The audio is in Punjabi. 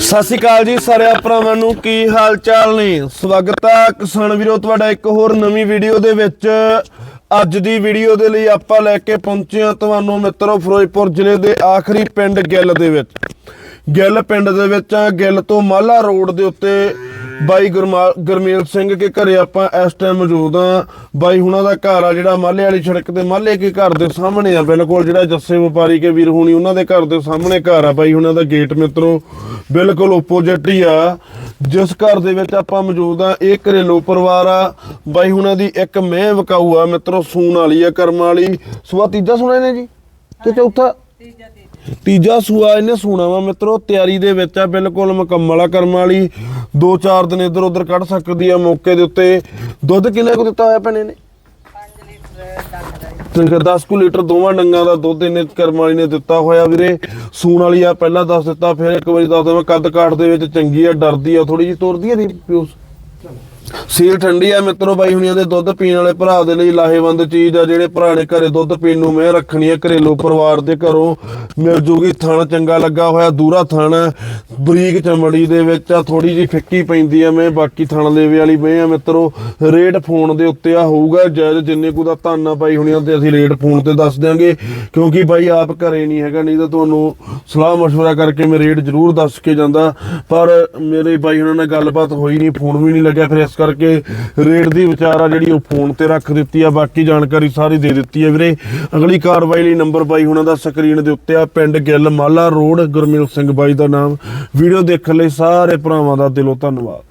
ਸਤਿ ਸ਼੍ਰੀ ਅਕਾਲ ਜੀ ਸਾਰੇ ਭਰਾਵਾਂ ਨੂੰ, ਕੀ ਹਾਲ ਚਾਲ ਨੇ? ਸਵਾਗਤ ਹੈ ਕਿਸਾਨ ਵੀਰੋ, ਤੁਹਾਡਾ ਇੱਕ ਹੋਰ ਨਵੀਂ ਵੀਡੀਓ ਦੇ ਵਿੱਚ। ਅੱਜ ਦੀ ਵੀਡੀਓ ਦੇ ਲਈ ਆਪਾਂ ਲੈ ਕੇ ਪਹੁੰਚੇ ਹਾਂ ਤੁਹਾਨੂੰ ਮਿੱਤਰੋ, ਫਿਰੋਜ਼ਪੁਰ ਜ਼ਿਲ੍ਹੇ ਦੇ ਆਖਰੀ ਪਿੰਡ ਗਿੱਲ ਦੇ ਵਿੱਚ। ਗਿੱਲ ਪਿੰਡ ਦੇ ਵਿੱਚ ਗਿੱਲ ਤੋਂ ਮਾਲਾ ਰੋਡ ਦੇ ਉੱਤੇ ਬਾਈ ਗੁਰਮੇਲ ਸਿੰਘ ਕੇ ਘਰੇ ਆਪਾਂ ਇਸ ਟਾਈਮ ਮੌਜੂਦ ਆ ਬਾਈ ਹੁਣਾਂ ਦਾ ਘਰ ਆ ਜਿਹੜਾ ਮਾਲੇ ਵਾਲੀ ਸੜਕ ਤੇ, ਮਾਲੇ ਕੇ ਘਰ ਦੇ ਸਾਹਮਣੇ ਆ ਬਿਲਕੁਲ ਜਿਹੜਾ ਜੱਸੇ ਵਪਾਰੀ ਕੇ ਵੀਰ ਹੁਣੀ, ਉਹਨਾਂ ਦੇ ਘਰ ਦੇ ਸਾਹਮਣੇ ਘਰ ਆ ਬਾਈ ਹੁਣਾਂ ਦਾ ਗੇਟ ਮਿੱਤਰੋ। ਬਿਲਕੁਲ ਆਪੋਜ਼ਿਟ ਹੀ ਆ। ਜਿਸ ਘਰ ਦੇ ਵਿੱਚ ਆਪਾਂ ਮੌਜੂਦ ਆ ਇਹ ਘਰੇਲੂ ਪਰਿਵਾਰ ਆ। ਬਾਈ ਹੁਣਾਂ ਦੀ ਇੱਕ ਮਹਿ ਵਕਾਊ ਆ ਮਿੱਤਰੋ, ਸੂਣ ਵਾਲੀ ਆ, ਕਰਮ ਵਾਲੀ। ਸੂਆ ਤੀਜਾ ਸੁਣਾ ਨੇ ਜੀ? ਤੇ ਚੌਥਾ? ਤੀਜਾ। ਸੂਆ ਇਹਨੇ ਸੂਣਾ ਵਾ ਮਿੱਤਰੋ, ਤਿਆਰੀ ਦੇ ਵਿੱਚ ਆ, ਬਿਲਕੁਲ ਮੁਕੰਮਲ ਆ ਕਰਮ ਵਾਲੀ। 2-4 ਦਿਨ ਇਧਰ ਉਧਰ ਕੱਢ ਸਕਦੀ ਆ ਮੌਕੇ ਦੇ ਉੱਤੇ। ਦੁੱਧ ਕਿੰਨੇ ਕੁ ਦਿੱਤਾ ਹੋਇਆ ਭੈਣੇ ਨੇ 10 ਕੁ ਲੀਟਰ ਦੋਵਾਂ ਡੰਗਾਂ ਦਾ ਦੁੱਧ ਇਹਨੇ, ਕਰਮ ਵਾਲੀ ਨੇ ਦਿੱਤਾ ਹੋਇਆ ਵੀਰੇ। ਸੂਣ ਵਾਲੀ ਆ ਪਹਿਲਾਂ ਦੱਸ ਦਿੱਤਾ, ਫਿਰ ਇੱਕ ਵਾਰੀ ਦੱਸ ਦਵਾਂ ਕੱਦ ਕਾਠ ਦੇ ਵਿੱਚ ਚੰਗੀ ਆ, ਡਰਦੀ ਆ ਥੋੜੀ ਜਿਹੀ ਤੁਰਦੀ ਆ ਦੀ ਪਿਓਸ। ਸੀਲ ਠੰਡੀ ਆ ਮਿੱਤਰੋ ਬਾਈ ਹੁਣੀਆਂ ਦੇ ਦੁੱਧ ਪੀਣ ਵਾਲੇ ਭਰਾ ਦੇ ਲਈ ਲਾਹੇਵੰਦ ਚੀਜ਼ ਆ ਜਿਹੜੇ ਭਰਾ ਨੇ ਘਰੇ ਦੁੱਧ ਪੀਣ ਨੂੰ ਮੈਂ ਰੱਖਣੀ ਆ ਘਰੇਲੂ ਪਰਿਵਾਰ ਦੇ ਘਰੋਂ ਮਿਲ ਜੂਗੀ ਥਣ ਚੰਗਾ ਲੱਗਾ ਹੋਇਆ ਦੂਰਾ ਥਣ ਆ, ਬਰੀਕ ਚਮੜੀ ਦੇ ਵਿੱਚ ਆ ਥੋੜੀ ਜੀ ਫਿੱਕੀ ਪੈਂਦੀ ਆ ਮੈਂ ਬਾਕੀ ਥਣ ਲੇਵੇ ਵਾਲੀ ਮੈਂ ਆ ਮਿੱਤਰੋ ਰੇਟ ਫੋਨ ਦੇ ਉੱਤੇ ਆ ਹੋਊਗਾ ਜਾਇਜ਼ ਜਿੰਨੇ ਕੋ ਦਾ ਧੰਨ ਆ ਬਾਈ ਹੁਣੀਆਂ ਤੇ ਅਸੀਂ ਰੇਟ ਫੋਨ ਤੇ ਦੱਸ ਦਿਆਂਗੇ ਕਿਉਂਕਿ ਬਾਈ ਆਪ ਘਰੇ ਨਹੀਂ ਹੈਗਾ ਨਹੀਂ ਤਾਂ ਤੁਹਾਨੂੰ ਸਲਾਹ مشورہ ਕਰਕੇ ਮੈਂ ਰੇਟ ਜ਼ਰੂਰ ਦੱਸ ਕੇ ਜਾਂਦਾ ਪਰ ਮੇਰੇ ਬਾਈ ਹੁਣਾਂ ਨਾਲ ਗੱਲਬਾਤ ਹੋਈ ਨਹੀਂ ਫੋਨ ਵੀ ਨਹੀਂ ਲੱਗਿਆ ਫਿਰ ਇਸ ਕਰਕੇ ਰੇਟ ਦੀ ਵਿਚਾਰਾ ਜਿਹੜੀ ਉਹ ਫੋਨ ਤੇ ਰੱਖ ਦਿੱਤੀ ਆ, ਬਾਕੀ ਜਾਣਕਾਰੀ ਸਾਰੀ ਦੇ ਦਿੱਤੀ ਹੈ ਵੀਰੇ। ਅਗਲੀ ਕਾਰਵਾਈ ਲਈ ਨੰਬਰ ਬਾਈ ਹੁਣਾਂ ਦਾ ਸਕਰੀਨ ਦੇ ਉੱਤੇ ਆ, ਪਿੰਡ ਗਿੱਲ ਮਾਲਾ ਰੋਡ, ਗੁਰਮੇਲ ਸਿੰਘ ਬਾਈ ਦਾ ਨਾਮ। ਵੀਡੀਓ ਦੇਖਣ ਲਈ ਸਾਰੇ ਭਰਾਵਾਂ ਦਾ ਦਿਲੋਂ ਧੰਨਵਾਦ।